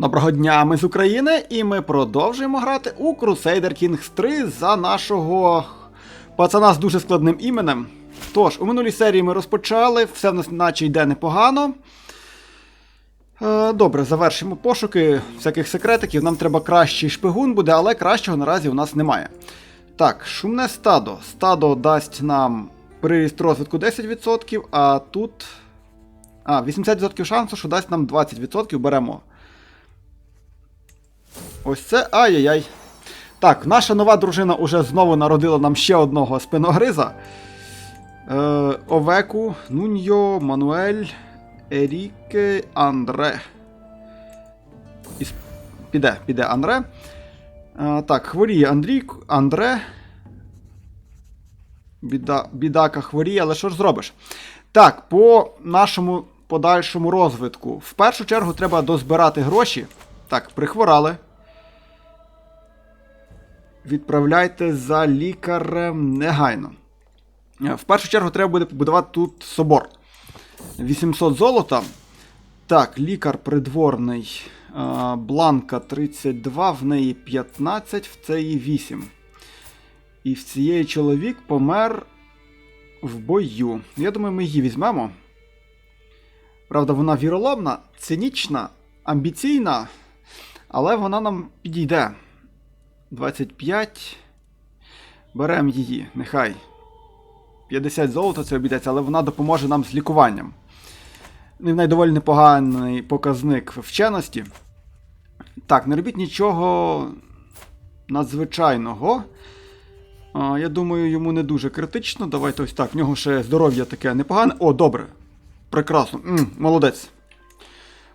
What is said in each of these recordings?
Доброго дня, ми з України, і ми продовжуємо грати у Crusader Kings 3 за нашого пацана з дуже складним іменем. Тож, у минулій серії ми розпочали, все в нас наче йде непогано. Е, добре, завершимо пошуки всяких секретиків. Нам треба кращий шпигун буде, але кращого наразі у нас немає. Так, шумне стадо. Стадо дасть нам приріст розвитку 10%, а тут. А, 80% шансу, що дасть нам 20%, беремо. Ось це. Ай-яй-яй. Так, наша нова дружина уже знову народила нам ще одного спиногриза. Е, Овеку, Нуньо, Мануель, Еріке, Андре. Іс- Піде, піде Андре. Е, так, хворіє Андрій, Андре. Біда, бідака хворіє, але що ж зробиш? Так, по нашому подальшому розвитку. В першу чергу треба дозбирати гроші. Так, прихворали. Відправляйте за лікарем негайно. Е, В першу чергу треба буде побудувати тут собор. 800 золота. Так, лікар придворний. е, Бланка 32, в неї 15, в цієї 8. І в цієї чоловік помер в бою. Я думаю, ми її візьмемо. Правда, вона віроломна, цинічна, амбіційна, але вона нам підійде. 25. Беремо її, нехай. 50 золота це обійдеться, але вона допоможе нам з лікуванням. І в неї доволі непоганий показник вченості. Так, не робіть нічого надзвичайного. А, я думаю, йому не дуже критично. Давайте ось так. В нього ще здоров'я таке непогане. О, добре. Прекрасно. м молодець.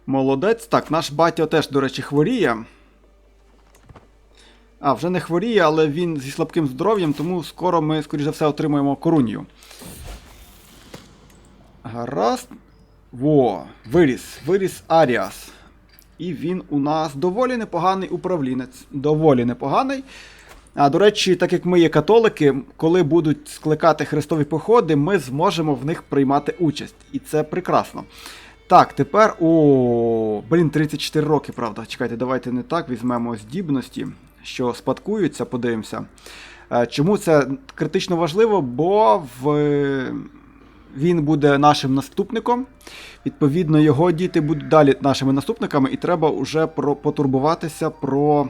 Молодець. Так, наш батько теж, до речі, хворіє. А, вже не хворіє, але він зі слабким здоров'ям, тому скоро ми, скоріш за все, отримаємо корунію. Гаразд. Во, виріс, виріс Аріас. І він у нас доволі непоганий управлінець. Доволі непоганий. А до речі, так як ми є католики, коли будуть скликати хрестові походи, ми зможемо в них приймати участь. І це прекрасно. Так, тепер. О, блін, 34 роки, правда. Чекайте, давайте не так візьмемо здібності, що спадкуються, подивимося. Е, Чому це критично важливо? Бо в... він буде нашим наступником. Відповідно, його діти будуть далі нашими наступниками, і треба вже про... потурбуватися про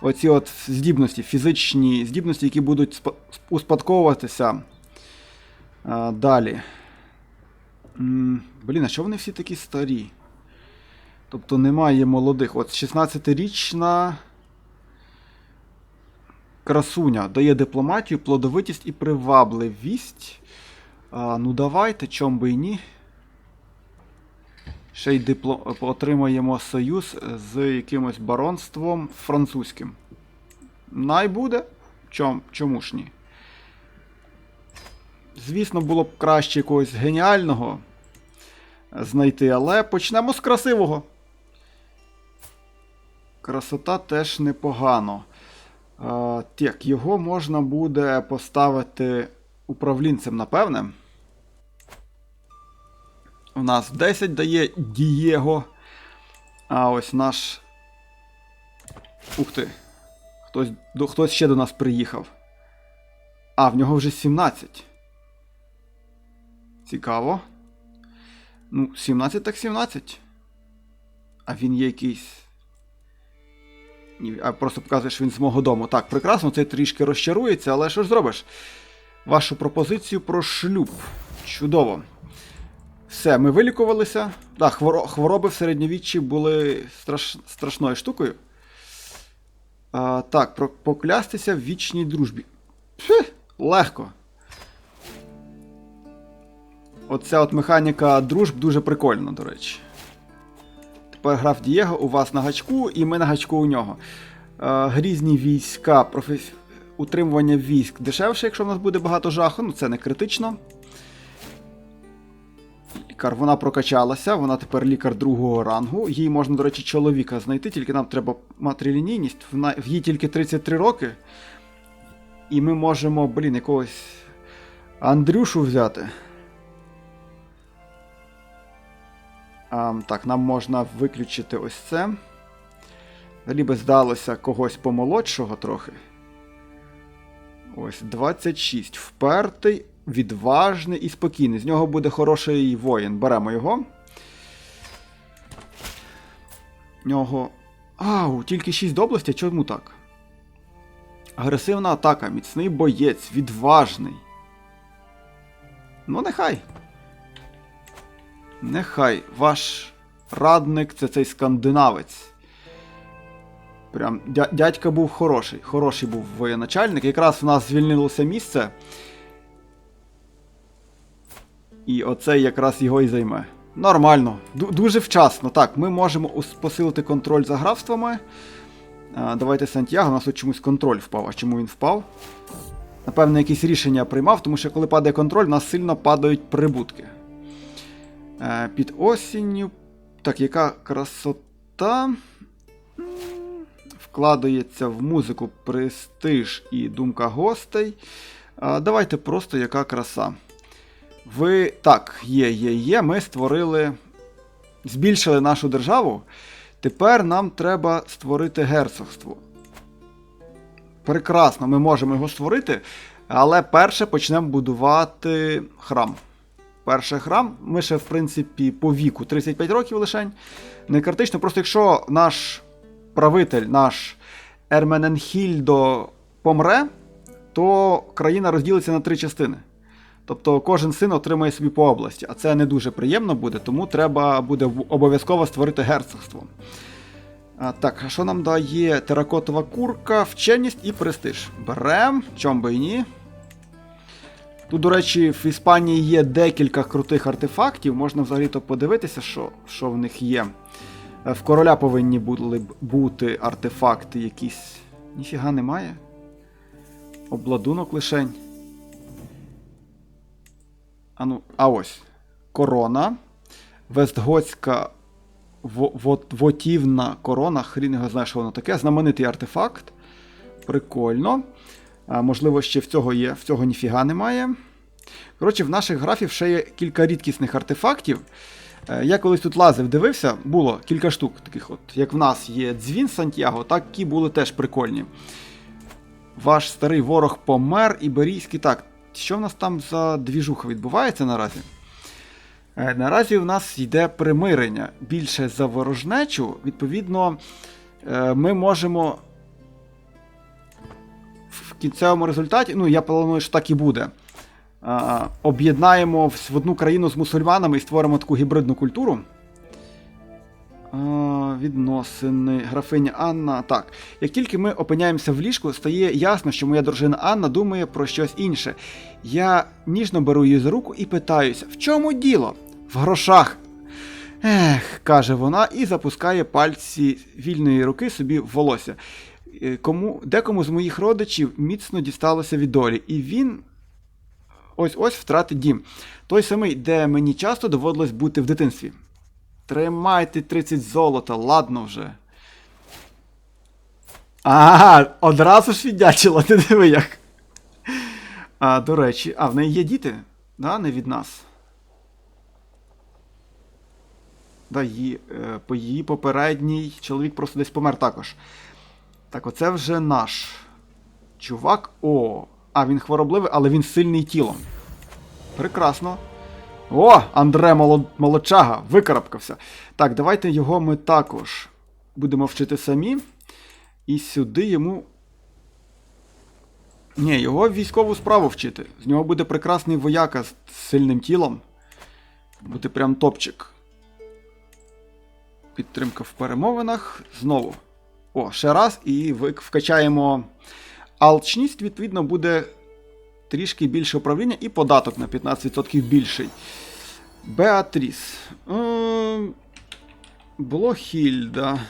оці от здібності, фізичні здібності, які будуть спа- успадковуватися е, далі. Блін, а що вони всі такі старі? Тобто немає молодих. От 16-річна красуня дає дипломатію, плодовитість і привабливість. А, ну давайте, чом би і ні. Ще й дипло... отримаємо союз з якимось баронством французьким. Най буде. Чом... Чому ж ні? Звісно, було б краще якогось геніального знайти, але почнемо з красивого. Красота теж непогано. Так, його можна буде поставити управлінцем, напевне. У нас 10 дає Дієго. А ось наш. Ух ти. Хтось, хтось ще до нас приїхав. А, в нього вже 17. Цікаво. Ну, 17 так 17. А він є якийсь. А просто показує, що він з мого дому. Так, прекрасно, цей трішки розчарується, але що ж зробиш? Вашу пропозицію про шлюб. Чудово. Все, ми вилікувалися. Так, хворо- хвороби в середньовіччі були страш... страшною штукою. А, так, про... поклястися в вічній дружбі. Пф, легко. Оця от механіка дружб дуже прикольна, до речі. Граф Дієго у вас на гачку, і ми на гачку у нього. Е, грізні війська, професі... утримування військ дешевше, якщо в нас буде багато жаху, ну це не критично. Лікар, вона прокачалася, вона тепер лікар другого рангу. Їй можна, до речі, чоловіка знайти, тільки нам треба матрилінійність. Вона... В їй тільки 33 роки. І ми можемо, блін, якогось Андрюшу взяти. Так, нам можна виключити ось це. Взагалі би здалося когось помолодшого трохи. Ось 26. Впертий, відважний і спокійний. З нього буде хороший воїн. Беремо його. Нього. Ау, тільки 6 доблесті, чому так? Агресивна атака, міцний боєць, відважний. Ну, нехай. Нехай ваш радник це цей скандинавець. Прям дя- дядька був хороший. Хороший був воєначальник. Якраз в нас звільнилося місце. І оце якраз його і займе. Нормально, Ду- дуже вчасно. Так, ми можемо посилити контроль за графствами. Давайте Сантьяго, у нас тут чомусь контроль впав. А чому він впав? Напевно, якісь рішення приймав, тому що коли падає контроль, у нас сильно падають прибутки. Е, під осінню. Так, яка красота. Вкладається в музику престиж і думка гостей. Давайте просто яка краса. Ви. Так, є, є, є. Ми створили. Збільшили нашу державу. Тепер нам треба створити герцогство. Прекрасно, ми можемо його створити. Але перше почнемо будувати храм. Перший храм. Ми ще, в принципі, по віку 35 років лишень. Не критично, просто якщо наш правитель, наш Ермененхільдо помре, то країна розділиться на три частини. Тобто кожен син отримає собі по області, а це не дуже приємно буде, тому треба буде обов'язково створити герцогство. А, так, а що нам дає теракотова курка, вченість і престиж? Берем, чом би і ні. Тут, до речі, в Іспанії є декілька крутих артефактів, можна взагалі-то подивитися, що, що в них є. Е, В короля повинні були б бути артефакти якісь. Ніфіга немає. Обладунок лишень. А ну, а ось. Корона. Вестготська во- во- вотівна корона. Хрін його знає, що воно таке. Знаменитий артефакт. Прикольно. Можливо, ще в цього є. В цього ніфіга немає. Коротше, в наших графів ще є кілька рідкісних артефактів. Е, Я колись тут лазив, дивився, було кілька штук таких, от. Як в нас є дзвін Сантьяго, такі були теж прикольні. Ваш старий ворог помер, Іберійський. Так, що в нас там за двіжуха відбувається наразі? Е, Наразі в нас йде примирення більше за ворожнечу. Відповідно, е, ми можемо кінцевому результаті, ну я планую, що так і буде. Об'єднаємо в одну країну з мусульманами і створимо таку гібридну культуру. Відносини, графиня Анна. Так, як тільки ми опиняємося в ліжку, стає ясно, що моя дружина Анна думає про щось інше. Я ніжно беру її за руку і питаюся, в чому діло? В грошах. Ех, каже вона і запускає пальці вільної руки собі в волосся. Е, Кому, декому з моїх родичів міцно дісталося від долі, і він ось ось втратить дім. Той самий, де мені часто доводилось бути в дитинстві. Тримайте 30 золота, ладно вже. Ага, одразу ж віддячила, ти диви як. А, до речі, а в неї є діти? Да, не від нас. Да, її, е, по її попередній чоловік просто десь помер також. Так, оце вже наш чувак. О, а він хворобливий, але він сильний тілом. Прекрасно. О, Андре молод... молодчага, викарабкався. Так, давайте його ми також будемо вчити самі. І сюди йому. Ні, його військову справу вчити. З нього буде прекрасний вояка з сильним тілом. Буде прям топчик. Підтримка в перемовинах. Знову. О, ще раз, і вкачаємо алчність, відповідно, буде трішки більше управління і податок на 15% більший. Беатріс. Блохільда.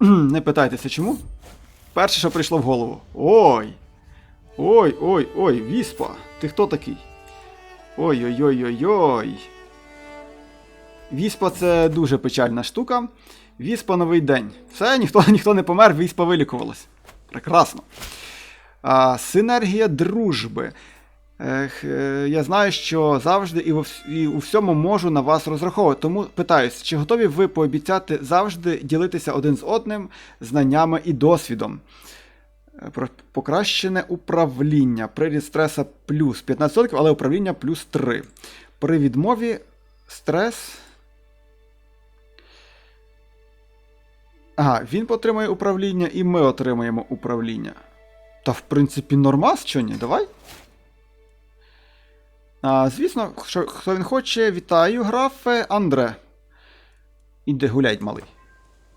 Не питайтеся чому. Перше, що прийшло в голову. Ой. Ой, ой, ой, Віспа. Ти хто такий? Ой-ой-ой-ой-ой. Віспа це дуже печальна штука. Віспа новий день. Все, ніхто, ніхто не помер, віспа вилікувалась. Прекрасно. А, синергія дружби. Ех, е, я знаю, що завжди і, во і у всьому можу на вас розраховувати. Тому питаюсь, чи готові ви пообіцяти завжди ділитися один з одним знаннями і досвідом? Е, покращене управління. Приріст стреса плюс 15%, але управління плюс 3. При відмові стрес. Ага, він отримує управління, і ми отримаємо управління. Та, в принципі, нормас, що ні? Давай. А, звісно, що, хто він хоче, вітаю, графе Андре. Іди гуляй, малий.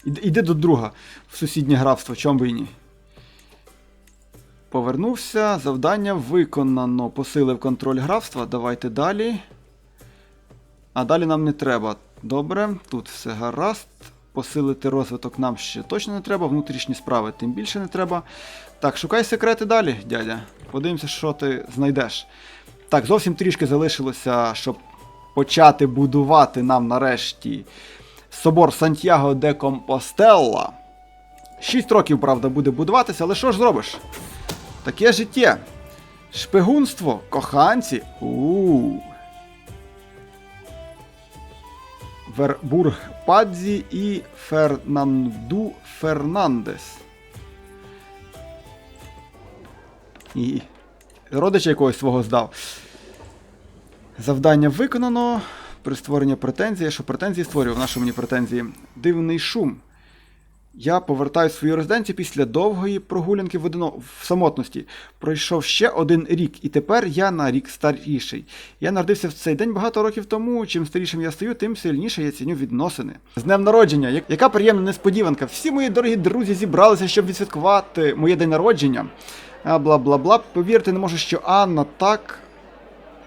Іди, іди до друга в сусіднє графство, чом би і ні. Повернувся, завдання виконано. Посилив контроль графства. Давайте далі. А далі нам не треба. Добре, тут все гаразд. Посилити розвиток нам ще точно не треба, внутрішні справи тим більше не треба. Так, шукай секрети далі, дядя. Подивимося, що ти знайдеш. Так, зовсім трішки залишилося, щоб почати будувати нам нарешті собор Сантьяго де Компостелла. Шість років, правда, буде будуватися, але що ж зробиш? Таке життя. Шпигунство, коханці. у Вербург Падзі і Фернанду Фернандес. І родича якогось свого здав. Завдання виконано. При створенні претензії, що претензії створював, на що мені претензії? Дивний шум. Я повертаю свою резиденцію після довгої прогулянки в, одино... в самотності. Пройшов ще один рік, і тепер я на рік старіший. Я народився в цей день багато років тому. Чим старішим я стаю, тим сильніше я ціню відносини. З днем народження! Яка приємна несподіванка! Всі мої дорогі друзі зібралися, щоб відсвяткувати моє день народження. Бла бла бла. Повірте, не можу, що Анна так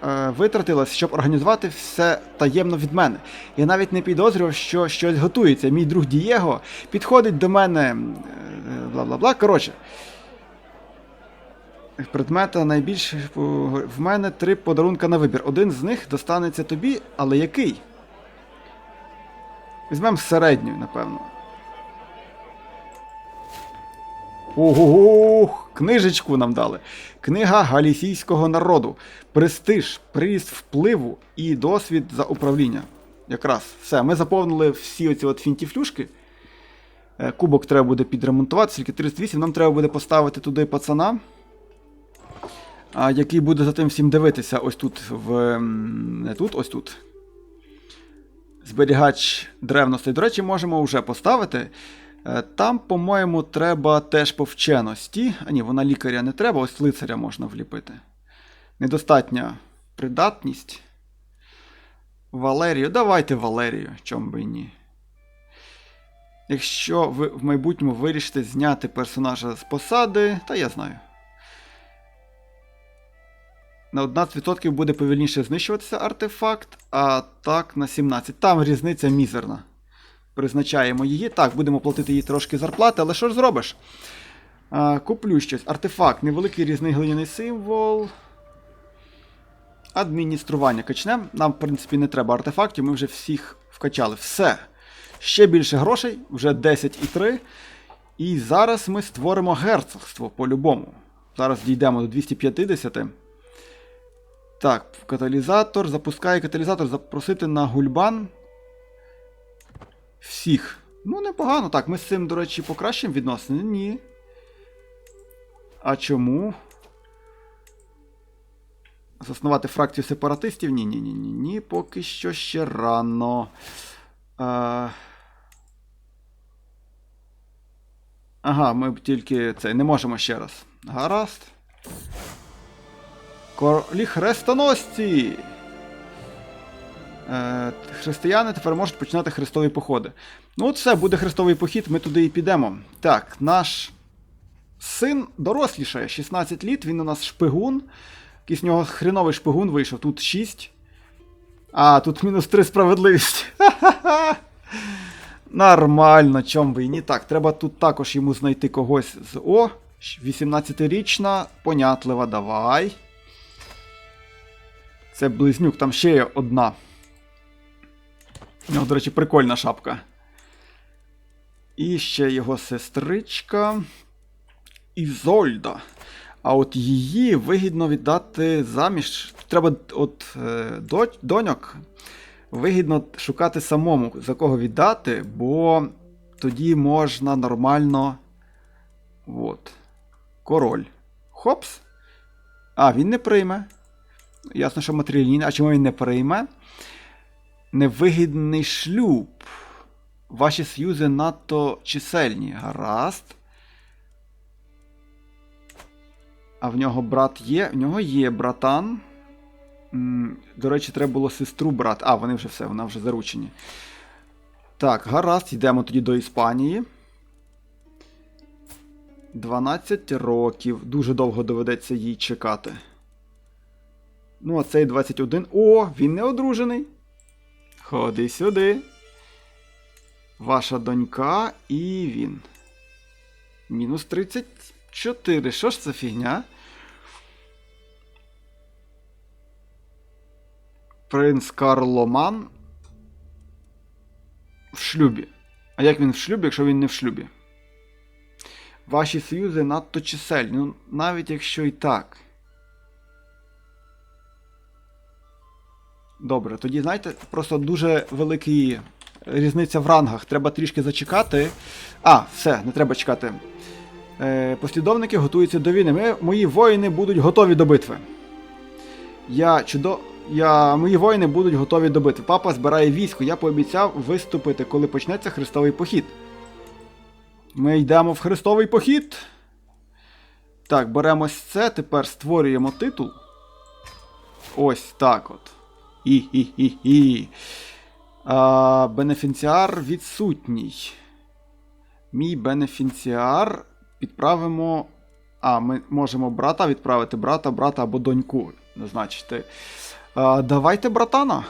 е, витратилась, щоб організувати все таємно від мене. Я навіть не підозрював, що щось готується. Мій друг Дієго підходить до мене. е, Бла бла бла. Коротше. Предмета найбільше в мене три подарунка на вибір. Один з них достанеться тобі, але який? Візьмемо середню, напевно. Ого, книжечку нам дали. Книга галісійського народу. Престиж, приріст впливу і досвід за управління. Якраз все. Ми заповнили всі оці от фінтіфлюшки. Е, Кубок треба буде підремонтувати, тільки 38. Нам треба буде поставити туди пацана, який буде за тим всім дивитися. Ось тут в. Не тут, ось тут. Зберігач древностей. До речі, можемо вже поставити. Е, Там, по-моєму, треба теж по вченості. А ні, вона лікаря не треба, ось лицаря можна вліпити. Недостатня придатність. Валерію, давайте Валерію, чом би і ні. Якщо ви в майбутньому вирішите зняти персонажа з посади, та я знаю. На 11% буде повільніше знищуватися артефакт, а так на 17%. Там різниця мізерна. Призначаємо її. Так, будемо платити їй трошки зарплати, але що ж зробиш? А, куплю щось. Артефакт, невеликий різний глиняний символ. Адміністрування качнем. Нам, в принципі, не треба артефактів, ми вже всіх вкачали. Все. Ще більше грошей, вже 10,3. І зараз ми створимо герцогство по-любому. Зараз дійдемо до 250. Так, каталізатор. Запускає каталізатор, запросити на гульбан. Всіх. Ну, непогано. Так, ми з цим, до речі, покращимо відносини? Ні. А чому? Заснувати фракцію сепаратистів? Ні, ні, ні, ні, ні. Поки що ще рано. Е... Ага, ми тільки це не можемо ще раз. Гаразд. Королі хрестоносці! Е, християни тепер можуть починати хрестові походи. Ну, от все, буде хрестовий похід, ми туди і підемо. Так, наш син дорослішає, 16 літ, він у нас шпигун. Якийсь нього хреновий шпигун вийшов, тут 6. А, тут мінус 3 справедливість. Ха-ха-ха. Нормально, чом би і ні. Так, треба тут також йому знайти когось з О. 18-річна, понятлива, давай. Це близнюк, там ще є одна. У нього, до речі, прикольна шапка. І ще його сестричка. Ізольда. А от її вигідно віддати заміж. Треба от е, доньок вигідно шукати самому, за кого віддати, бо тоді можна нормально. От. Король. Хопс. А, він не прийме. Ясно, що матеріалін. А чому він не прийме? Невигідний шлюб. Ваші союзи надто чисельні. Гаразд. А в нього брат є? В нього є братан. До речі, треба було сестру брати. А, вони вже все, вона вже заручені. Так, гаразд, йдемо тоді до Іспанії. 12 років. Дуже довго доведеться їй чекати. Ну, а цей 21. О, він не одружений. Ходи сюди. Ваша донька і він. Мінус 34. Що ж це фігня? Принц Карломан в шлюбі. А як він в шлюбі, якщо він не в шлюбі? Ваші союзи надто чисельні. Ну, навіть якщо і так. Добре, тоді, знаєте, просто дуже великий різниця в рангах. Треба трішки зачекати. А, все, не треба чекати. Е, послідовники готуються до війни. Ми, мої воїни будуть готові до битви. Я чудо. Я, мої воїни будуть готові до битви. Папа збирає військо. Я пообіцяв виступити, коли почнеться хрестовий похід. Ми йдемо в хрестовий похід. Так, беремо це, тепер створюємо титул. Ось так от. І-і-і-і. А, бенефіціар відсутній. Мій бенефіціар підправимо. А, ми можемо брата відправити, брата, брата або доньку назначити. А, давайте братана.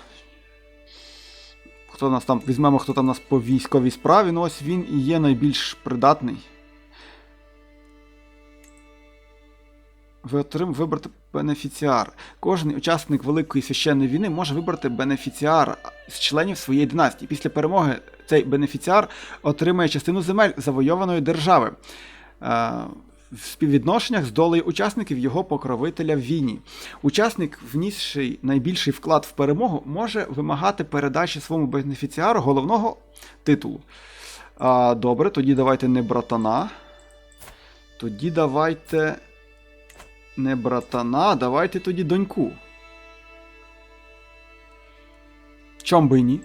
Хто нас там візьмемо, хто там нас по військовій справі. Ну ось він і є найбільш придатний. Вибрати бенефіціар. Кожен учасник Великої священної війни може вибрати бенефіціар з членів своєї династії. Після перемоги цей бенефіціар отримає частину земель завойованої держави. Е, в співвідношеннях з долею учасників його покровителя в війні. Учасник, внісший найбільший вклад в перемогу, може вимагати передачі своєму бенефіціару головного титулу. А, добре, тоді давайте не братана. Тоді давайте. Не братана, давайте тоді доньку. Чом би ні?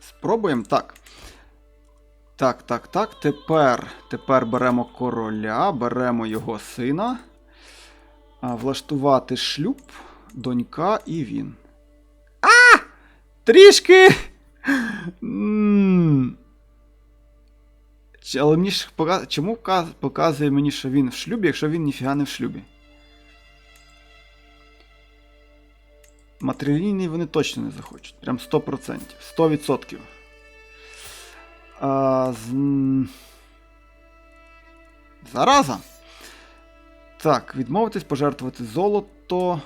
Спробуємо так. Так, так, так. Тепер тепер беремо короля, беремо його сина. Влаштувати шлюб, донька і він. А! Трішки! Але мені ж пога- чому показує мені, що він в шлюбі, якщо він ніфіга не в шлюбі? Матрилійний вони точно не захочуть. Прям 100%. 100%. А, з... Зараза. Так, відмовитись, пожертвувати золото,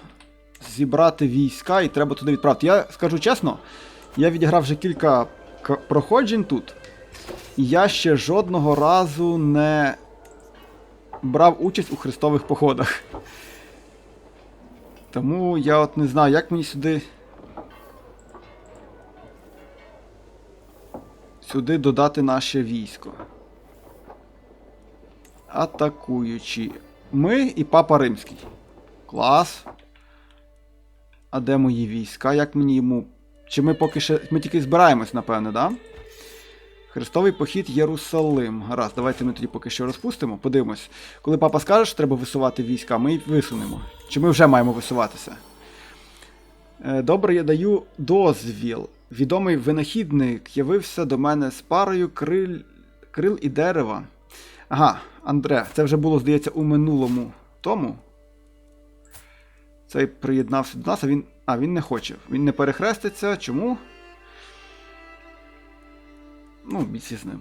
зібрати війська і треба туди відправити. Я скажу чесно, я відіграв вже кілька проходжень тут. Я ще жодного разу не брав участь у хрестових походах. Тому я от не знаю, як мені сюди. Сюди додати наше військо. Атакуючи. Ми і Папа Римський. Клас. А де мої війська? Як мені йому. Чи ми поки ще. Ми тільки збираємось, напевне, да? Хрестовий похід Єрусалим. Гаразд, давайте ми тоді поки що розпустимо. Подивимось. Коли папа скаже, що треба висувати війська, ми висунемо. Чи ми вже маємо висуватися? Е, Добре, я даю дозвіл. Відомий винахідник явився до мене з парою крил, крил і дерева. Ага, Андре, це вже було, здається, у минулому тому. Цей приєднався до нас, а він. А, він не хоче. Він не перехреститься. Чому? Ну, бійці з ним.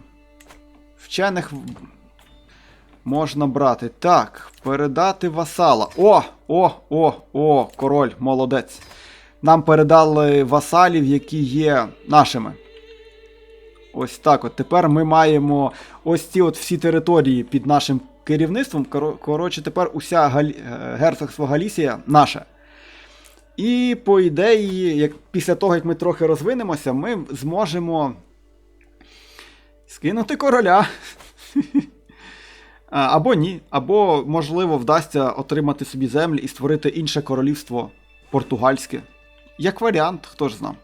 Вчених можна брати. Так, передати васала. О! О, о, о, король, молодець. Нам передали васалів, які є нашими. Ось так. От тепер ми маємо ось ці от всі території під нашим керівництвом. Коротше, тепер уся Галі... е, герцогство Галісія наше. І по ідеї, як після того, як ми трохи розвинемося, ми зможемо скинути короля. Або ні, або, можливо, вдасться отримати собі землі і створити інше королівство португальське. Як варіант, хто ж знав.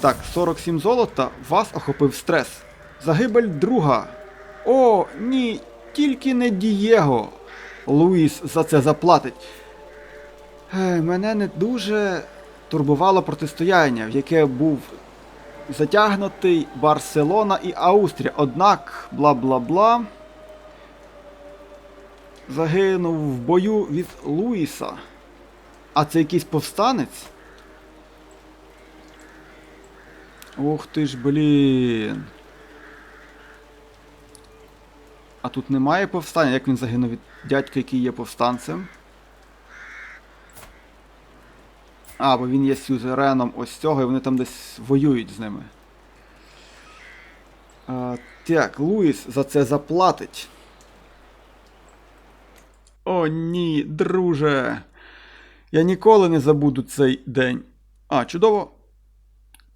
Так, 47 золота, вас охопив стрес. Загибель друга. О, ні, тільки не Дієго. Луїс за це заплатить. Е, Мене не дуже турбувало протистояння, в яке був затягнутий Барселона і Австрія. Однак, бла бла бла. Загинув в бою від Луїса. А це якийсь повстанець? Ох ти ж, блін. А тут немає повстання. Як він загинув від дядька, який є повстанцем? А, бо він є сюзереном ось цього, і вони там десь воюють з ними. А, так, Луїс за це заплатить. О, ні, друже. Я ніколи не забуду цей день. А, чудово.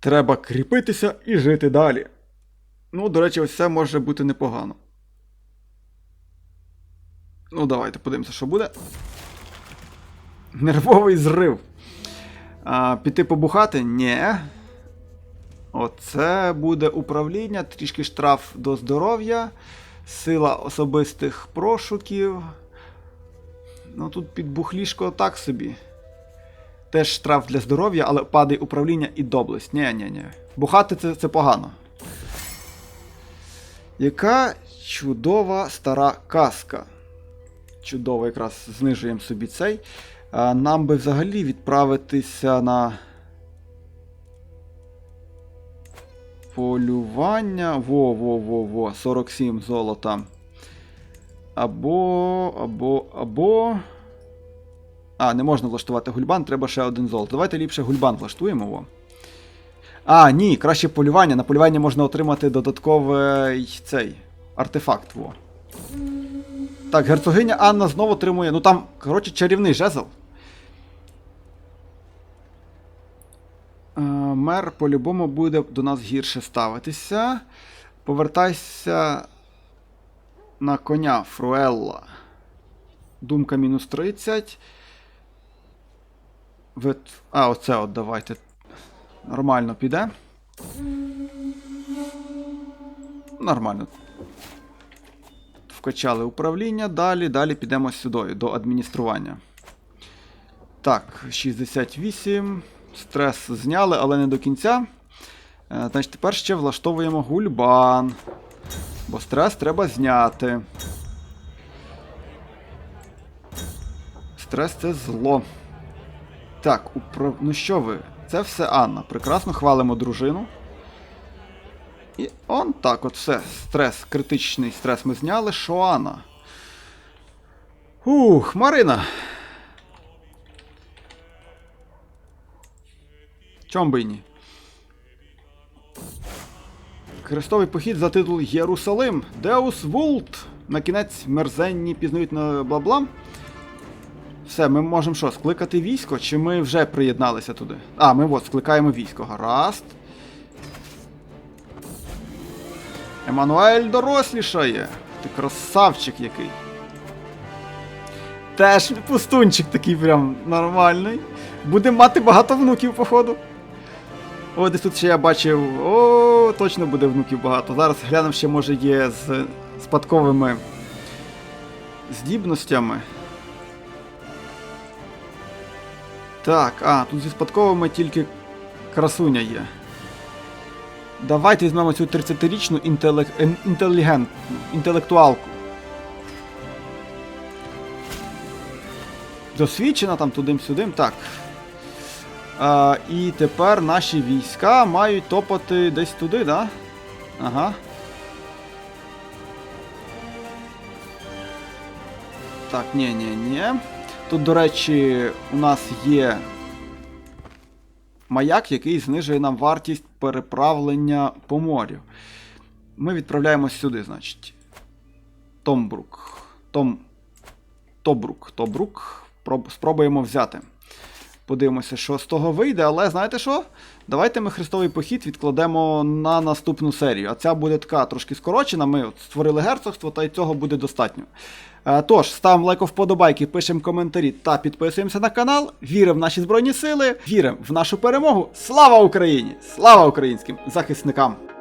Треба кріпитися і жити далі. Ну, до речі, ось це може бути непогано. Ну, давайте подивимося, що буде. Нервовий зрив. А, Піти побухати? Ні. Оце буде управління, трішки штраф до здоров'я, сила особистих прошуків. Ну тут під бухлішко так собі. Теж штраф для здоров'я, але падає управління і доблесть. Ні, ні, ні. Бухати це, це погано. Яка чудова стара казка. Чудово, якраз знижуємо собі цей. Нам би взагалі відправитися на. Полювання. Во-во-во-во. 47 золота. Або. або. або. А, не можна влаштувати гульбан, треба ще один золото. Давайте ліпше гульбан влаштуємо. Во. А, ні, краще полювання. На полювання можна отримати додатковий цей артефакт. Во. Так, герцогиня Анна знову отримує. Ну там, коротше, чарівний жезл. Мер по-любому буде до нас гірше ставитися. Повертайся на коня Фруелла. Думка мінус 30. Вит... А, оце от давайте. Нормально піде. Нормально. Вкачали управління. Далі, далі підемо сюди, до адміністрування. Так, 68. Стрес зняли, але не до кінця. Е, Значить, тепер ще влаштовуємо гульбан. Бо стрес треба зняти. Стрес це зло. Так, управ... ну що ви? Це все Анна. Прекрасно хвалимо дружину. І он так от все. Стрес, критичний стрес ми зняли. Що Анна? Ух, Марина. Чом би й ні? Хрестовий похід за титул Єрусалим. Деус Вулт. На кінець мерзенні пізнають на бла-бла. Все, ми можемо що, скликати військо? Чи ми вже приєдналися туди? А, ми от скликаємо військо. Гаразд. Еммануель дорослішає. Ти красавчик який. Теж пустунчик такий прям нормальний. Будемо мати багато внуків, походу. О, десь тут ще я бачив. О, точно буде внуків багато. Зараз глянемо, ще може є з спадковими здібностями. Так, а, тут зі спадковими тільки красуня є. Давайте візьмемо цю 30-річну інтелек... ін- інтелігентну, інтелектуалку. Досвідчена там тудим-сюдим, так. А, і тепер наші війська мають топати десь туди, да? Ага. Так, ні, ні, ні. Тут, до речі, у нас є маяк, який знижує нам вартість переправлення по морю. Ми відправляємось сюди, значить. Томбрук. Том. Тобрук. Тобрук. Проб- Спробуємо взяти. Подивимося, що з того вийде, але знаєте що? Давайте ми хрестовий похід відкладемо на наступну серію. А ця буде така трошки скорочена. Ми от створили герцогство, та й цього буде достатньо. Е, Тож, ставимо лайк вподобайки, пишемо коментарі та підписуємося на канал. Віримо в наші Збройні Сили, віримо в нашу перемогу. Слава Україні! Слава українським захисникам!